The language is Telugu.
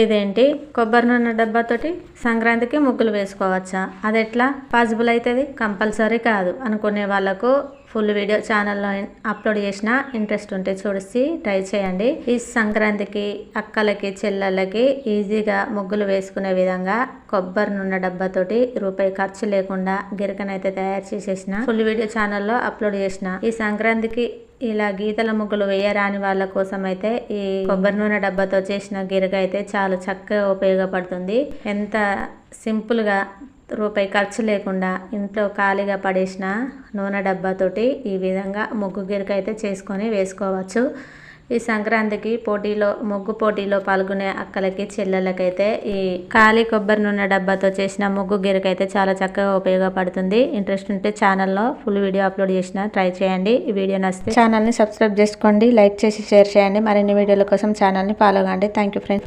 ఇదేంటి? కొబ్బరి నూనె డబ్బాతోటి సంక్రాంతికి ముగ్గులు వేసుకోవచ్చా? అది ఎట్లా పాసిబుల్ అవుతుంది కంపల్సరీ కాదు. అనుకునే వాళ్ళకు ఫుల్ వీడియో ఛానల్లో అప్లోడ్ చేసిన ఇంట్రెస్ట్ ఉంటే చూసి ట్రై చేయండి. ఈ సంక్రాంతికి అక్కలకి చెల్లెళ్ళకి ఈజీగా ముగ్గులు వేసుకునే విధంగా కొబ్బరి నూనె డబ్బాతోటి రూపాయి ఖర్చు లేకుండా గిరకనైతే తయారు చేసేసిన ఫుల్ వీడియో ఛానల్లో అప్లోడ్ చేసిన ఈ సంక్రాంతికి ఇలా గీతల ముగ్గులు వేయరాని వాళ్ళ కోసం అయితే ఈ కొబ్బరి నూనె డబ్బాతో చేసిన గిరక అయితే చాలా చక్కగా ఉపయోగపడుతుంది. ఎంత సింపుల్గా రూపాయి ఖర్చు లేకుండా ఇంట్లో ఖాళీగా పడేసిన నూనె డబ్బాతోటి ఈ విధంగా ముగ్గు గిరక అయితే చేసుకొని వేసుకోవచ్చు. ఈ సంక్రాంతికి పోటీలో ముగ్గు పోటీలో పాల్గొనే అక్కలకి చెల్లెలకైతే ఈ ఖాళీ కొబ్బరి నూనె డబ్బాతో చేసిన ముగ్గు గిరకైతే చాలా చక్కగా ఉపయోగపడుతుంది. ఇంట్రెస్ట్ ఉంటే ఛానల్లో ఫుల్ వీడియో అప్లోడ్ చేసిన ట్రై చేయండి. ఈ వీడియో నచ్చితే ఛానల్ని సబ్స్క్రైబ్ చేసుకోండి లైక్ చేసి షేర్ చేయండి. మరిన్ని వీడియోల కోసం ఛానల్ని ఫాలో కండి. Thank you friends.